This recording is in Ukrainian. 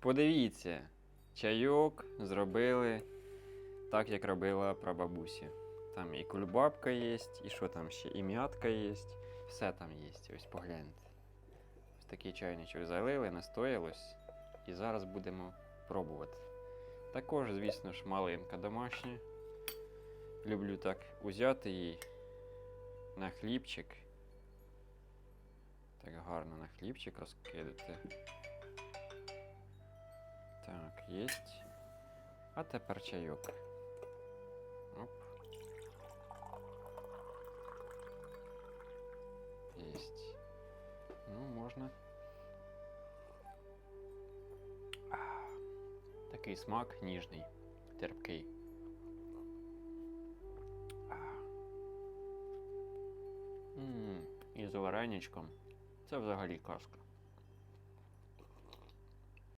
Подивіться, чайок зробили так, як робила прабабусі. Там і кульбабка є, і що там ще, і м'ятка є. Все там є, ось погляньте. Ось такий чайничок залили, настоялось. І зараз будемо пробувати. Також, звісно ж, малинка домашня. Люблю так узяти її на хлібчик. Так гарно на хлібчик розкидати. Єсть. А тепер чайок. Оп. Єсть. Ну, можна. Такий смак ніжний, терпкий. А. М, І з вареничком. Це взагалі казка.